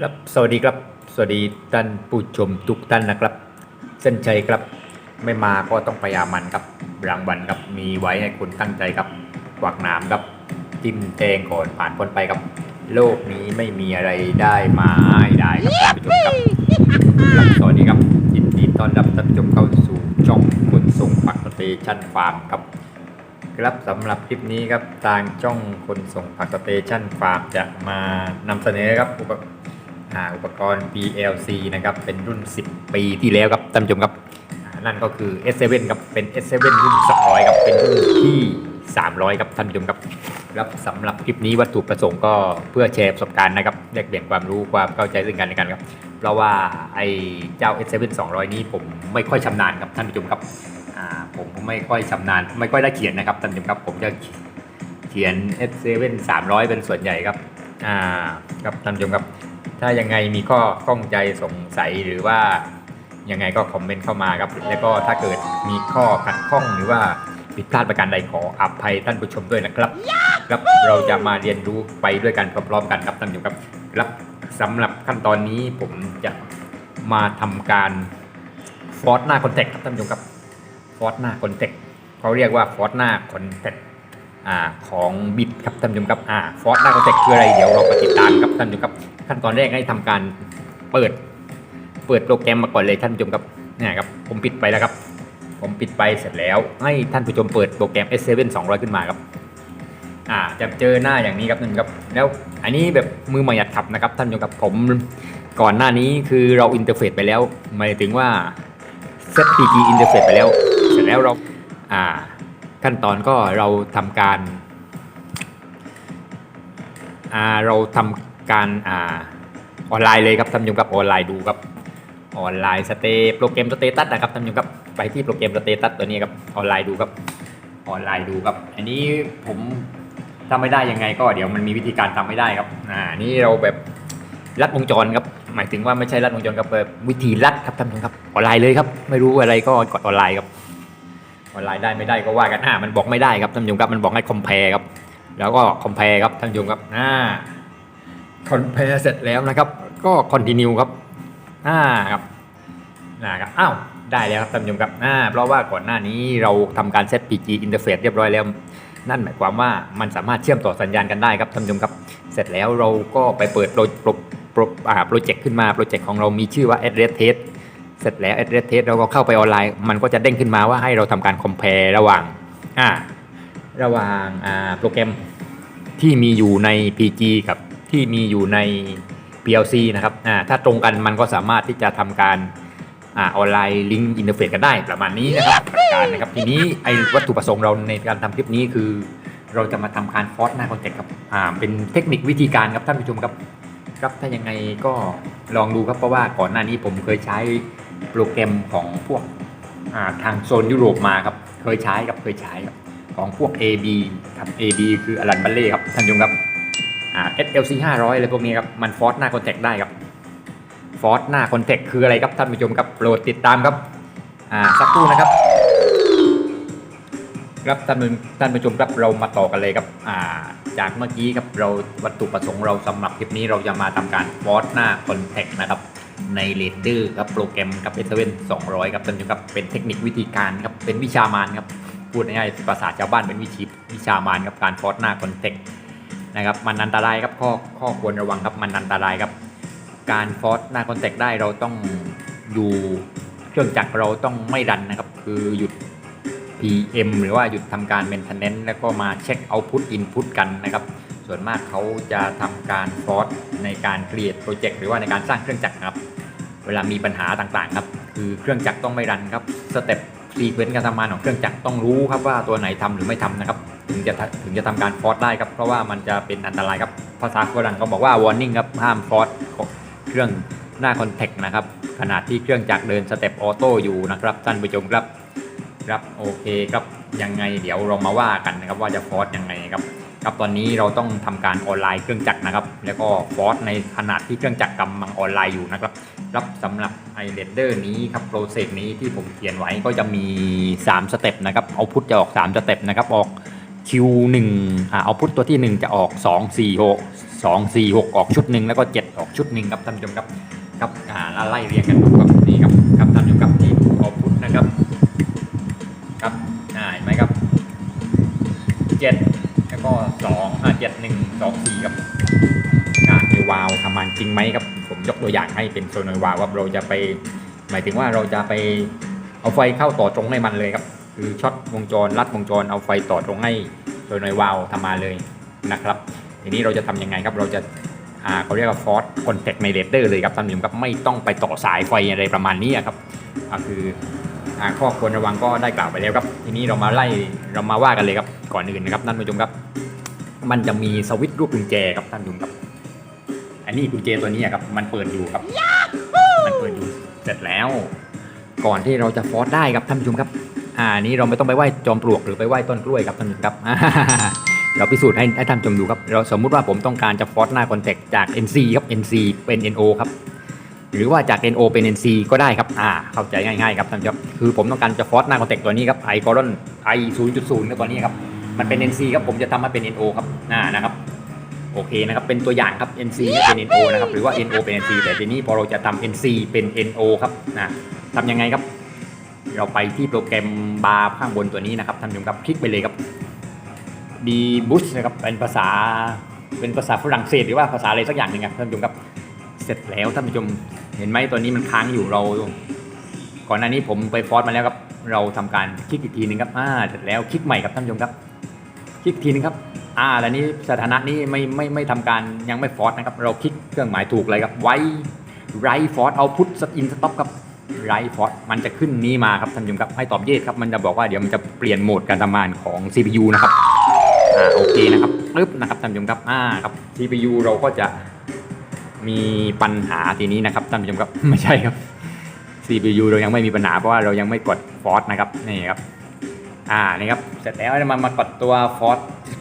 ครับสวัสดีครับ สวัสดีท่านผู้ชมทุกท่านนะครับ เส้นชัยครับ ไม่มาก็ต้องพยายามมันครับรางวัลครับมีไว้ให้คุณตั้งใจครับกวักหนามครับจิ้มแทงก่อนผ่านพ้นไปครับ โลกนี้ไม่มีอะไรได้มา่ายได้ครับท่านผู้ชมครับครับสวัสดีครับยินดีต้อนรับท่านผู้ชมเข้าสู่ช่องขนส่งปักสเตชันฟาร์มครับครับสำหรับคลิปนี้ครับทางช่องคนส่งผักสเตชันฟาร์มจะมานำเสนอครับอุปอ่า อุปกรณ์ PLC นะครับเป็นรุ่น 10 ปีที่แล้วครับท่านผู้ชมครับนั่นก็คือ S7 ครับเป็น S7 รุ่น200ครับเป็นรุ่นที่ 300ครับท่านผู้ชมครับครับสำหรับคลิปนี้วัตถุประสงค์ก็เพื่อแชร์ประสบการณ์นะครับแลกเปลี่ยนความรู้ความเข้าใจซึ่งกันและกันครับ เพราะว่าไอ้เจ้า S7 200 นี้ผมไม่ค่อยชำนาญครับท่านผู้ชมครับผมไม่ค่อยชำนาญไม่ค่อยได้เขียนนะครับท่านผู้ชมครับผมจะเขียน S7 300 เป็นส่วนใหญ่ครับอ่าครับท่านผู้ชมครับ ถ้ายังไงมีข้อข้องใจสงสัยหรือว่ายังไงก็คอมเมนต์เข้ามาครับ แล้วก็ถ้าเกิดมีข้อขัดข้องหรือว่าผิดพลาดประการใดขออภัยท่านผู้ชมด้วยนะครับครับเราจะมาเรียนรู้ไปด้วยกันพร้อมๆกันครับท่านผู้ชมครับครับสำหรับขั้นตอนนี้ผมจะมาทำการฟอร์สหน้าคอนแทคครับท่านผู้ชมครับฟอร์ n หน้าคอนแทคเขาเรียกว่าฟอร์ n หน้าคอนแทคของบิดครับท่านผู้ชมครับอ่าฟอร์ n หน้าคอนแทคคืออะไรเดี๋ยวเราไปติดตามครับท่านผู้ชมครับ ขั้นตอนแรกให้ทำการเปิด เปิดโปรแกรมมาก่อนเลยท่านผู้ชมครับเนี่ยครับผมปิดไปแล้วครับ ผมปิดไปเสร็จแล้วให้ท่านผู้ชมเปิดโปรแกรม S7 200 ขึ้นมาครับอ่าจะเจอหน้าอย่างนี้ครับท่นผู้ชมครับ แล้วอันนี้แบบมือใหม่หัดขับนะครับท่านผู้ชมครับผมก่อนหน้านี้คือเราอินเทอร์เฟซไปแล้วหมายถึงว่า set PG interface ไปแล้ว เสร็จแล้วเราอ่าขั้นตอนก็เราทำการอ่าเราทำ การอ่าออนไลน์เลยครับท่านผู้ชมครับออนไลน์ดูครับออนไลน์สเตโปรแกรมสเตตัสนะครับท่านผู้ชมครับไปที่โปรแกรมสเตตัสตัวนี้ครับออนไลน์ดูครับออนไลน์ดูครับ อันนี้ผมทำไม่ได้ยังไงก็เดี๋ยวมันมีวิธีการทำไม่ได้ครับอ่านี่เราแบบรัดวงจรครับหมายถึงว่าไม่ใช่รัดวงจรครับแบบวิธีรัดครับท่านผู้ชมครับออนไลน์เลยครับ ไม่รู้อะไรก็กดออนไลน์ครับออนไลน์ได้ไม่ได้ก็ว่ากันอ่ามันบอกไม่ได้ครับท่านผู้ชมครับมันบอกให้คอมเพลครับแล้วก็คอมเพลครับท่านผู้ชมครับอ่า คอมเพลเสร็จแล้วนะครับ ก็คอนติเนียครับอ่าครับนะครับอ้าวได้แล้วครับท่านผู้ชมครับอ่าเพราะว่าก่อนหน้านี้เราทำการเซต PG interface เรียบร้อยแล้ว นั่นหมายความว่ามันสามารถเชื่อมต่อสัญญาณกันได้ครับท่านผู้ชมครับ เสร็จแล้วเราก็ไปเปิดโปรโปรโปรอ่าโปรเจกต์ขึ้นมาโปรเจกต์ของเรามีชื่อว่า address test เสร็จแล้ว address test เราก็เข้าไปออนไลน์ มันก็จะเด้งขึ้นมาว่าให้เราทำการ compare ระหว่างอ่าระหว่างอ่าโปรแกรมที่มีอยู่ใน PG กับ ที่มีอยู่ใน PLC นะครับอ่าถ้าตรงกันมันก็สามารถที่จะทำการอ่าออนไลน์ลิงก์อินเทอร์เฟซกันได้ประมาณนี้นะครับหลักการนะครับทีนี้ไอ้วัตถุประสงค์เราในการทำคลิปนี้คือ เราจะมาทำการฟอสหน้าคอนแทคครับอ่าเป็นเทคนิควิธีการครับท่านผู้ชมครับครับถ้ายังไงก็ลองดูครับเพราะว่าก่อนหน้านี้ผมเคยใช้โปรแกรมของพวกอ่าทางโซนยุโรปมาครับเคยใช้ครับเคยใช้ครับของพวก AB ครับ AB คืออลันบัลเล่ครับท่านผู้ชมครับ SLC 500อะไรพวกนี้ครับ มันฟอสหน้าคอนแทคได้ครับ ฟอสหน้าคอนแทคคืออะไรครับท่านผู้ชมครับ โปรดติดตามครับ อ่าสักครู่นะครับ ครับท่านผู้ท่านผู้ชมครับเรามาต่อกันเลยครับ อ่า จากเมื่อกี้ครับเราวัตถุประสงค์เราสำหรับคลิปนี้เราจะมาทำการฟอสหน้าคอนแทคนะครับในเรดเดอร์ครับโปรแกรมครับ S7 200ครับท่านผู้ชมครับเป็นเทคนิควิธีการครับเป็นวิชามานครับพูดง่ายๆภาษาชาวบ้านเป็นวิชีวิชามานครับการฟอสหน้าคอนแทค นะครับมันอันตรายครับข้อข้อควรระวังครับมันอันตรายครับ การฟอสหน้าคอนแทคได้เราต้องอยู่เครื่องจักรเราต้องไม่ดันนะครับ คือหยุด PM หรือว่าหยุดทำการ maintenance แล้วก็มาเช็ค output input กันนะครับ ส่วนมากเขาจะทำการฟอสในการ create project หรือว่าในการสร้างเครื่องจักรครับ เวลามีปัญหาต่างๆครับ คือเครื่องจักรต้องไม่รันครับสเต็ปซีเควนต์การทำงานของเครื่องจักรต้องรู้ครับว่าตัวไหนทำหรือไม่ทำนะครับ ถึงจะถึงจะทำการฟอสได้ครับ เพราะว่ามันจะเป็นอันตรายครับภาษาฝรั่งก็บอกว่า warning ครับห้ามฟอสเครื่องหน้าคอนแทคนะครับขณะที่เครื่องจักรเดินสเต็ปออโต้อยู่นะครับท่านผู้ชมครับครับโอเคครับยังไงเดี๋ยวเรามาว่ากันนะครับว่าจะฟอสยังไงครับครับตอนนี้เราต้องทำการออนไลน์เครื่องจักรนะครับ แล้วก็ฟอสในขนาดที่เครื่องจักรกำลังออนไลน์อยู่นะครับรับสำหรับไอเรนเดอร์นี้ครับโปรเซสนี้ที่ผมเขียนไว้ก็จะมี 3 สเต็ปนะครับเอาพุทจะออก 3 สเต็ปนะครับออก Q1 อ่าเอาพุทตัวที่ 1 จะออก 2 4 6สองสี่หกออกชุดหนึ่งแล้วก็เจ็ดออกชุดหนึ่งครับท่านผู้ชมครับครับอ่าไล่เรียงกันดูครับนี่ครับครับท่านผู้ชมครับที่ออกพุทธนะครับครับอ่าเห็นไหมครับเจ็ดแล้วก็สองอ่าเจ็ดหนึ่งสองสี่ครับอ่าในวาวทำงานจริงไหมครับ ผมยกตัวอย่างให้เป็นโซนวาวว่าเราจะไป หมายถึงว่าเราจะไปเอาไฟเข้าต่อตรงให้มันเลยครับ คือช็อตวงจรลัดวงจรเอาไฟต่อตรงให้โดยในวาล์วทำมาเลยนะครับ ทีนี้เราจะทำยังไงครับเราจะอ่าเขาเรียกว่าฟอร์สคอนแทคในเรเดอร์เลยครับท่านผู้ชมครับไม่ต้องไปต่อสายไฟอะไรประมาณนี้ครับก็คืออ่าข้อควรระวังก็ได้กล่าวไปแล้วครับ ทีนี้เรามาไล่เรามาว่ากันเลยครับก่อนอื่นนะครับท่านผู้ชมครับ มันจะมีสวิตช์รูปกุญแจครับท่านผู้ชมครับ อันนี้กุญแจตัวนี้ครับมันเปิดอยู่ครับ มันเปิดอยู่เสร็จแล้ว ก่อนที่เราจะฟอสได้ครับท่านผู้ชมครับ อ่านี้เราไม่ต้องไปไหว้จอมปลวกหรือไปไหว้ต้นกล้วยครับท่านผู้ชมครับเราพิสูจน์ให้ให้ท่านชมดูครับ เราสมมุติว่าผมต้องการจะฟอสหน้าคอนแทคจาก NC ครับ NC เป็น NO ครับ หรือว่าจาก NO เป็น NC ก็ได้ครับ อ่า เข้าใจง่ายๆครับท่านผู้ชมคือผมต้องการจะฟอสหน้าคอนแทคตัวนี้ครับ i c o r o n i 0.0ครับตัวนี้ครับ มันเป็น NC ครับ ผมจะทำมาเป็น NO ครับอ่านะครับ โอเคนะครับ เป็นตัวอย่างครับ NC เนี่ยเป็น NO นะครับ หรือว่า NO เป็น NC แต่ทีนี้พอเราจะทำ NC เป็น NO ครับนะทำยังไงครับ เราไปที่โปรแกรมบาร์ข้างบนตัวนี้นะครับท่านผู้ชมครับคลิกไปเลยครับ D Boost นะครับเป็นภาษาเป็นภาษาฝรั่งเศสหรือว่าภาษาอะไรสักอย่างหนึ่งครับท่านผู้ชมครับเสร็จแล้วท่านผู้ชมเห็นไหมตัวนี้มันค้างอยู่เรา ก่อนหน้านี้ผมไปฟอร์สมาแล้วครับเราทำการคลิกอีกทีหนึงครับอ่าเสร็จแล้วคลิกใหม่ครับท่านผู้ชมครับ คลิกทีนึงครับอ่าแล้วนี้สถานะนี้ไม่ไม่ไม่ทำการยังไม่ฟอร์สนะครับ เราคลิกเครื่องหมายถูกเลยครับไว้ไรฟอร์สเอาพุทสอินสต็อปครับ ไรฟอร์สมันจะขึ้นนี้มาครับท่านผู้ชมครับให้ตอบเยสครับมันจะบอกว่าเดี๋ยวมันจะเปลี่ยนโหมดการทำงานของ CPU นะครับอ่าโอเคนะครับปึ๊บนะครับท่านผู้ชมครับอ่าครับ CPU เราก็จะมีปัญหาทีนี้นะครับท่านผู้ชมครับไม่ใช่ครับ CPU เรายังไม่มีปัญหาเพราะว่าเรายังไม่กดฟอร์สนะครับนี่ครับอ่านี่ครับเสร็จแล้วมามากดตัวฟอร์ส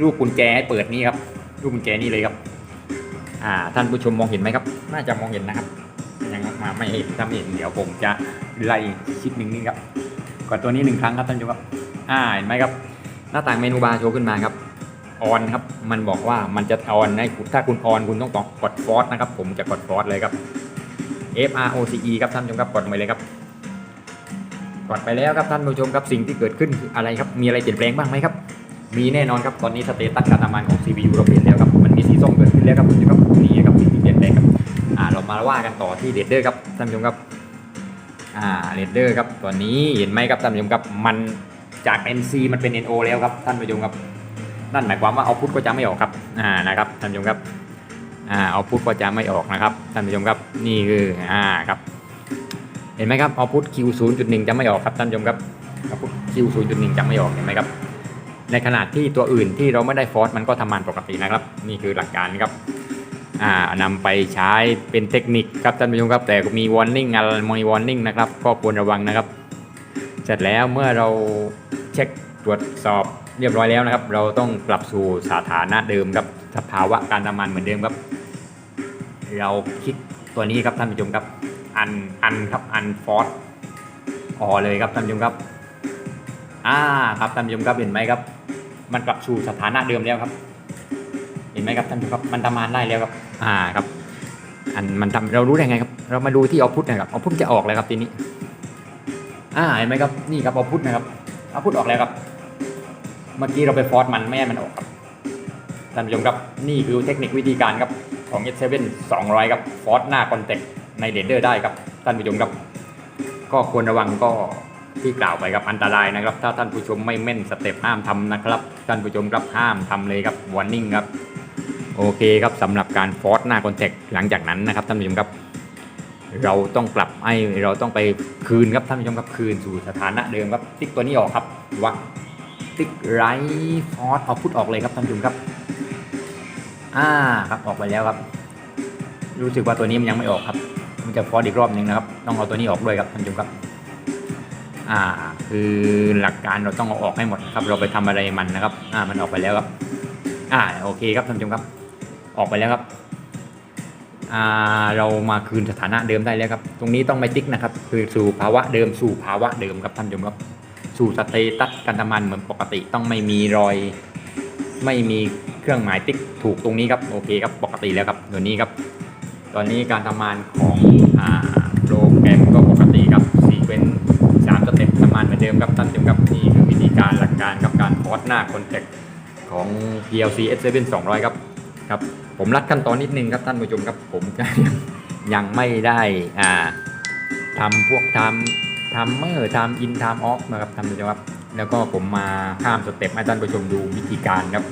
รูปกุญแจให้เปิดนี่ครับรูปกุญแจนี่เลยครับอ่าท่านผู้ชมมองเห็นไหมครับ น่าจะมองเห็นนะครับ ยังมาไม่เห็นถ้าไม่เห็นเดี๋ยวผมจะไล่ชิปหนึ่งนี่ครับกดตัวนี้หนึ่งครั้งครับท่านผู้ชมครับอ่าเห็นไหมครับ หน้าต่างเมนูบาร์โชว์ขึ้นมาครับออนครับมันบอกว่ามันจะออนให้ถ้าคุณออนคุณต้องกดฟอร์สนะครับ ผมจะกดฟอร์สเลยครับ F R O C E ครับท่านผู้ชมครับกดไปเลยครับกดไปแล้วครับท่านผู้ชมครับสิ่งที่เกิดขึ้นคืออะไรครับมีอะไรเปลี่ยนแปลงบ้างไหมครับ มีแน่นอนครับตอนนี้สเตตัสการทำงานของ CPU เราเปลี่ยนแล้วครับมันมีสีส้มเกิดขึ้นแล้วครับท่านผู้ชม มาว่ากันต่อที่เรดเดอร์ครับท่านผู้ชมครับอ่าเรดเดอร์ครับตัวนี้เห็นไหมครับท่านผู้ชมครับมันจาก NC มันเป็น NO แล้วครับท่านผู้ชมครับนั่นหมายความว่าเอาพุทก็จะไม่ออกครับอ่านะครับท่านผู้ชมครับอ่าเอาพุทก็จะไม่ออกนะครับท่านผู้ชมครับนี่คืออ่าครับเห็นไหมครับเอาพุท Q 0.1 จะไม่ออกครับท่านผู้ชมครับเอาพุท Q 0.1 จะไม่ออกเห็นไหมครับในขณะที่ตัวอื่นที่เราไม่ได้ฟอร์สมันก็ทำงานปกตินะครับ นี่คือหลักการครับ อ่านำไปใช้เป็นเทคนิคครับท่านผู้ชมครับ แต่มี warning อะไรมี warning นะครับก็ควรระวังนะครับ เสร็จแล้วเมื่อเราเช็คตรวจสอบเรียบร้อยแล้วนะครับ เราต้องกลับสู่สถานะเดิมครับสภาวะการทำงานเหมือนเดิมครับ เราคลิกตัวนี้ครับท่านผู้ชมครับอันอันครับอันฟอร์สออเลยครับท่านผู้ชมครับอ่าครับท่านผู้ชมครับเห็นไหมครับ มันกลับสู่สถานะเดิมแล้วครับ เห็นไหมครับท่านผู้ชมครับมันทำงานได้แล้วครับ อ่าครับ อันมันทำเรารู้ได้ไงครับ เรามาดูที่เอาพุทนะครับเอาพุทจะออกแล้วครับทีนี้ อ่าเห็นไหมครับ นี่ครับเอาพุทนะครับเอาพุทออกแล้วครับ เมื่อกี้เราไปฟอร์สมันไม่ให้มันออกครับท่านผู้ชมครับ นี่คือเทคนิควิธีการครับของ S7 200ครับฟอร์สหน้าคอนแทคในเรดเดอร์ได้ครับท่านผู้ชมครับ ก็ควรระวังก็ที่กล่าวไปครับอันตรายนะครับ ถ้าท่านผู้ชมไม่แม่นสเต็ปห้ามทำนะครับ ท่านผู้ชมครับห้ามทำเลยครับวอร์นิ่งครับ โอเคครับสำหรับการฟอร์สหน้าคอนแทคหลังจากนั้นนะครับท่านผู้ชมครับ เราต้องกลับไอ้เราต้องไปคืนครับท่านผู้ชมครับคืนสู่สถานะเดิมครับติ๊กตัวนี้ออกครับวะติ๊กไรฟอร์สเอาพุทออกเลยครับท่านผู้ชมครับอ่าครับออกไปแล้วครับ รู้สึกว่าตัวนี้มันยังไม่ออกครับ มันจะฟอร์สอีกรอบหนึ่งนะครับ ต้องเอาตัวนี้ออกด้วยครับท่านผู้ชมครับอ่าคือหลักการเราต้องเอาออกให้หมดครับ เราไปทำอะไรมันนะครับ อ่ามันออกไปแล้วครับ อ่าโอเคครับท่านผู้ชมครับ ออกไปแล้วครับเรามาคืนสถานะเดิมได้แล้วครับ ตรงนี้ต้องไม่ติ๊กนะครับ คือสู่ภาวะเดิมสู่ภาวะเดิมครับท่านผู้ชมครับ สู่สเตตัสการทำงานเหมือนปกติต้องไม่มีรอย ไม่มีเครื่องหมายติ๊กถูกตรงนี้ครับโอเคครับปกติแล้วครับตัวนี้ครับ ตอนนี้การทำงานของอโปรแกรมก็ปกติครับซีเควนซ์สามสเต็ปทำงานเหมือนเดิมครับท่านผู้ชมครับนี่คือวิธีการหลักการครับการพอดหน้าคอนแทคของ PLC S7 200 ครับ ครับผมรัดขั้นตอนนิดนึงครับท่านผู้ชมครับผมยังไม่ได้อ่าทำพวกทำทำเมอร์ทำอินทำออฟนะครับท่านผู้ชมครับ แล้วก็ผมมาข้ามสเต็ปให้ท่านผู้ชมดูวิธีการครับ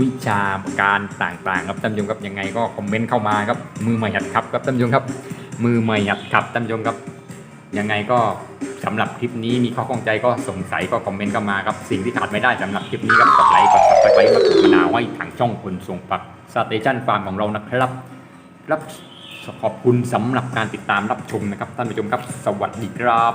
วิชาการต่างๆ ครับท่านผู้ชมครับยังไงก็คอมเมนต์เข้ามาครับมือใหม่หัดขับครับท่านผู้ชมครับ มือใหม่หัดขับท่านผู้ชมครับยังไงก็สำหรับคลิปนี้มีข้อข้องใจก็สงสัยก็คอมเมนต์เข้ามาครับสิ่งที่ขาดไม่ได้สำหรับคลิปนี้ครับกดไลค์ ไปบสไครต์มากนาไว้ทางช่องคนส่งปักสเตชันฟาร์มของเรานะครับรับขอบคุณสำหรับการติดตามรับชมนะครับท่านผู้ชมครับ สวัสดีครับ